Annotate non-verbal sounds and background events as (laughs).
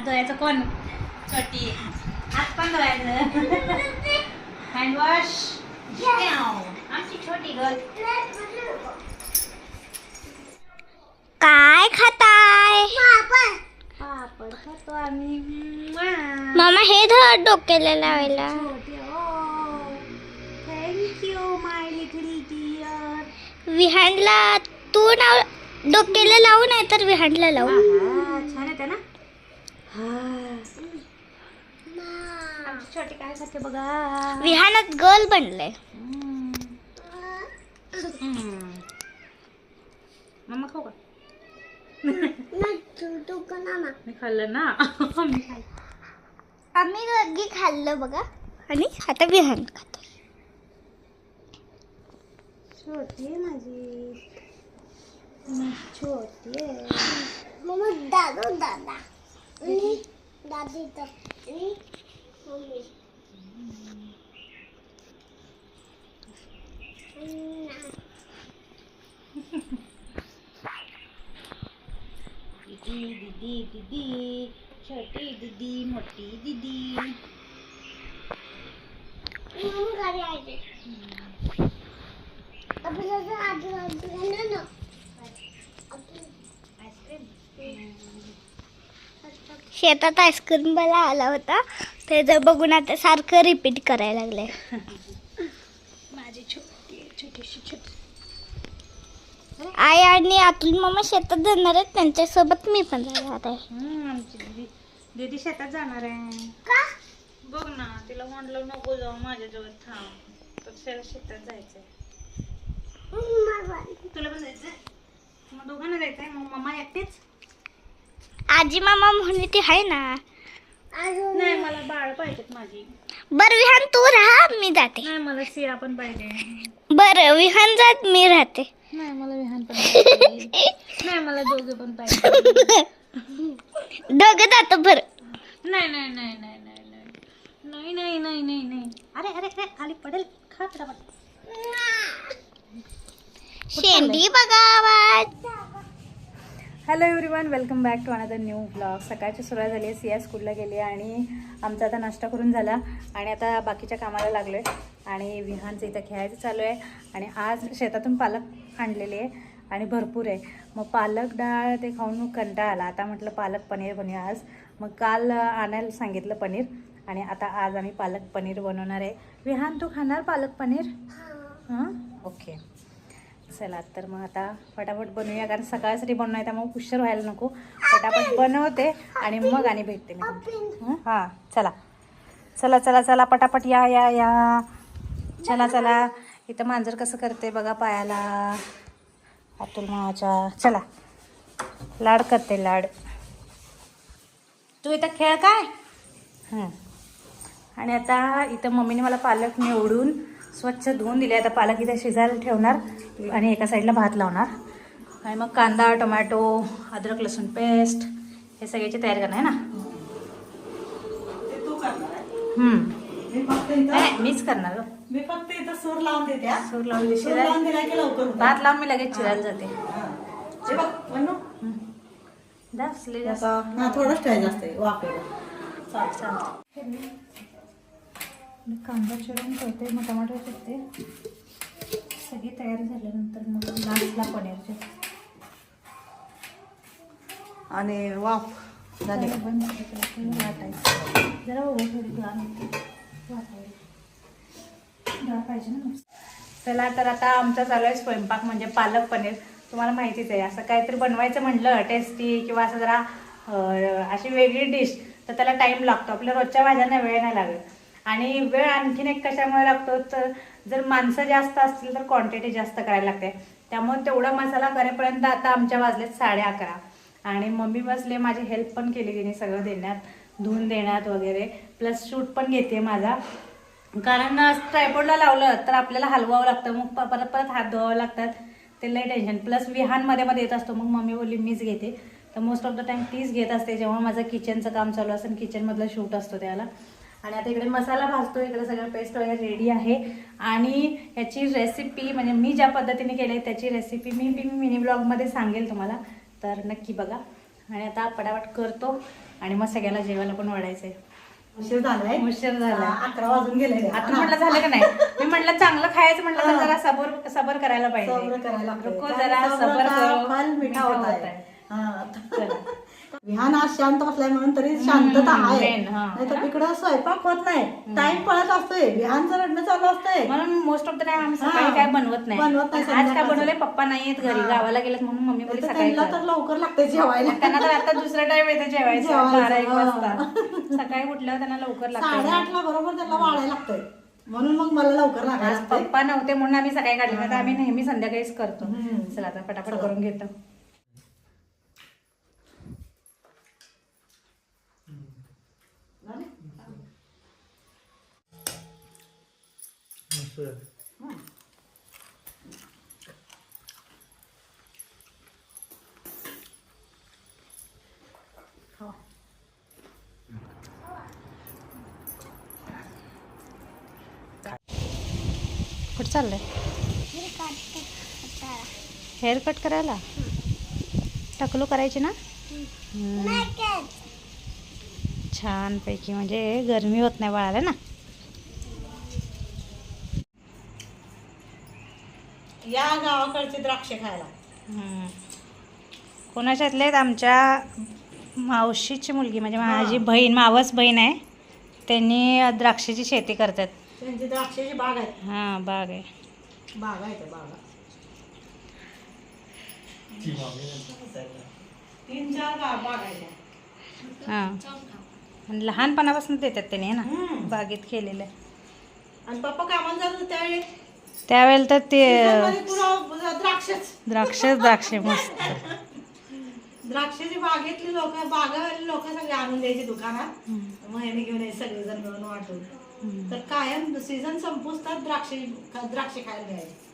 हात धुवायचं कोण? छोटी. हात पण धुवायचं? हँडवॉश आमची छोटी गर्ल काय खाताय? पापड. खातो आम्ही. मामा हे धर डोक्याला लावायला. Thank you my little dear विहानला तू नाव डोक्याला लावू नाही तर विहानला लावू. छान येते ना? आमची छोटी काय खाते बघा विहानात गर्ल बनलंय. मम्मा खाऊ का? मी खाल्लं ना. मी खाल्लं. आम्ही दोघी खाल्लं बघा. आणि आता विहान खातो छोटी आहे माझी. मी छोटी आहे. मग दादा दादा. Ini dari itu. Ini mami. Didi, didi, didi, cerdik didi, mati didi. Mama kari aje. Tapi saya ada lagi, mana? शेतात आईस्क्रीम मला आला होता. त्याचं बघून आता सारखं रिपीट करायला लागलंय माझी छोटी छोटीशी छोटी. आई आणि अतुल मामा शेतात जाणार आहेत. त्यांच्यासोबत मी पण जाणार आहे. हम्म, आमची दीदी. दीदी शेतात जाणार आहे. बघ ना तिला म्हणलं नको जाऊ माझ्याजवळ थांब. तर शेतात जायचंय. तुला पण जायचंय? मग दोघांना जायचंय? मग मम्मा एकटेच? आजी मामा म्हणे ती आहे ना. नाही मला बाळ पाहिजेत माझी. बर विहान तू राहा मी जाते. मला पण पाहिजे. बर विहान जात मी राहते. नाही मला विहान पाहिजे. (laughs) नाही. मला जातो बर. नाही नाही नाही नाही नाही नाही. नाही नाही नाही नाही नाही. अरे अरे अरे खाली पडेल. खा शेंडी बघा आवाज hello everyone welcome back to another new blog सकाळची सुरुवात झाली आहे सिया स्कूलला गेली आणि आमचा आता नाश्ता करून झाला आणि आता बाकीच्या कामाला लागलो आहे आणि विहानचं इथं खेळायचं चालू आहे आणि आज शेतातून पालक आणलेले आहे आणि भरपूर आहे. मग पालक डाळ ते खाऊन कंटाळा आला. आता म्हटलं पालक पनीर बनवूया आज. मग काल आणायला सांगितलं पनीर आणि आता आज आम्ही पालक पनीर बनवणार आहे. विहान तू खाणार पालक पनीर? हां? ओके. चला तर मग आता फटाफट बनवूया कारण सकाळसाठी बनवूया त्यामुळे उशीर व्हायला नको. फटाफट बनवते आणि मग आणि भेटते मी तुमच्या. हां? चला. चला चला चला पटापट या या या. चला चला. इथं मांजर कसं करते बघा पायाला. अतुल मावाच्या. चला. लाड करते लाड. तू इथं खेळ काय? हं. आणि आता इथं मम्मीने मला पालक निवडून स्वच्छ धुवून दिले. आता पालक इथे शिजायला ठेवणार आणि एका साईडला भात लावणार. आणि मग कांदा टोमॅटो अद्रक लसूण पेस्ट हे सगळ्याची तयारी करणार आहे ना? मीच करणार. मी फक्त इथं सूर लावून देते. सूर लावून लवकर होतं. भात लावून मी लगेच चिरायला जाते. थोडंच ठेवायचं असते चालतं मी कांदा चिरून ठेवते मग टमाटर चिरते. सगळी तयारी झाल्यानंतर मग लास्टला पनीरचे. आणि वाफ झाली. जरा बंद करायचं, आपल्याला वाटायचं. जरा उभं थोडी होती. वाटायला. पाहिजे ना चला तर आता आमचा चालू आहे स्वयंपाक म्हणजे पालक पनीर. तुम्हाला माहितीच आहे असं काहीतरी बनवायचं म्हटलं टेस्टी किंवा असं जरा अशी वेगळी डिश तर त्याला टाईम लागतो. आपल्या रोजच्या भाज्यांना वेळ नाही लागत. आणि वेळ आणखीन एक कशामुळे लागतो? तर जर माणसं जास्त असतील तर क्वांटिटी जास्त करायला लागते. त्यामुळे तेवढा मसाला करेपर्यंत आता आमच्या वाजलेत साडे अकरा. आणि मम्मी बसले माझी हेल्प पण केली तिने सगळं देण्यात धुवून देण्यात वगैरे. प्लस शूट पण घेते माझा. कारण ट्रायपोडला लावलं तर आपल्याला हलवावं लागतं. मग प- परत परत हात धुवावं लागतात. ते लय टेन्शन प्लस विहानमध्ये मध्ये येत असतो. मग मम्मी बोलली मीच घेते. तर मोस्ट ऑफ द टाइम तीच घेत असते. जेव्हा माझं किचनचं काम चालू असेल किचनमधलं शूट असतो त्याला. आणि आता इकडे मसाला भाजतो इकडे सगळं पेस्ट वगैरे रेडी आहे. आणि याची रेसिपी म्हणजे मी ज्या पद्धतीने केली आहे त्याची रेसिपी मी मी मिनी ब्लॉगमध्ये सांगेल तुम्हाला. तर नक्की बघा. आणि आता पटापट करतो आणि मग सगळ्याला जेवायला पण वाढायचंय. उशीर झालाय? उशीर झालाय. हा, अकरा वाजून गेले आता म्हटलं झालं का नाही? मी म्हटलं चांगलं खायचं म्हटलं तर. जरा सबर सबर करायला सब्र पाहिजे. करायला जरा सब्र मिठा होत आहे. विहान आज शांत बसलाय म्हणून तरी शांतता आहे. main, हा. नाहीतर तिकडं स्वयंपाक होत नाही. टाइम पळत असतोय. विहानचं रडणं चालू असतंय. म्हणून मोस्ट ऑफ द टाइम आम्ही हा. सकाळी काय बनवत नाही. बनवत नाही आज काय संध्याकाळचं. बनवले पप्पा नाही आहेत घरी. गावाला गेलेत म्हणून मम्मी बोलली नाहीतर सकाळी त्यांना कर. तर लवकर लागतंय जेवायला. त्यांना तर आता दुसरा टाइम येते जेवायचं. जेवायचं, बारा एक हा. वाजता. सकाळी उठल्यावर त्यांना लवकर लागतं साडेआठला बरोबर त्यांना वाढायला लागतंय. म्हणून मग मला लवकर लागायला आज लागतंय. पप्पा नव्हते म्हणून आम्ही सकाळी काढले. नाही तर आम्ही नेहमी संध्याकाळीच करतो. हम्म. चला आता फटाफट. करून घेतो. कुठं चाललंय? हेअर कट करायला? टकलू करायची ना. छानपैकी म्हणजे गरमी होत नाही बाळाला ना? या गावाकडचे द्राक्षे खायला. हम्म. कोणाच्यातले आहेत? आमच्या मावशीची मुलगी म्हणजे माझी बहीण मावस बहीण आहे. त्यांनी द्राक्षाची शेती करतात. त्यांची द्राक्षाची बाग आहे. हां बाग आहे. बाग आहे त्या बागा तीन चार बाग आहे त्या. हां. आणि लहानपणापासून देतात त्यांनी ना? हम्म. बागेत केलेलं आहे. आणि पप्पा कामाला जात होते त्यावेळी? त्यावेळेला तर ते द्राक्षच. द्राक्षच द्राक्षे मस्त. द्राक्षाची बागेतली लोक बागावाली लोक सगळे आणून द्यायची दुकानात. मग ह्याने घेऊन यायचे सगळेजण मिळून वाटून. तर कायम सीझन संपूस तर द्राक्षे द्राक्षे खायला द्यायचे.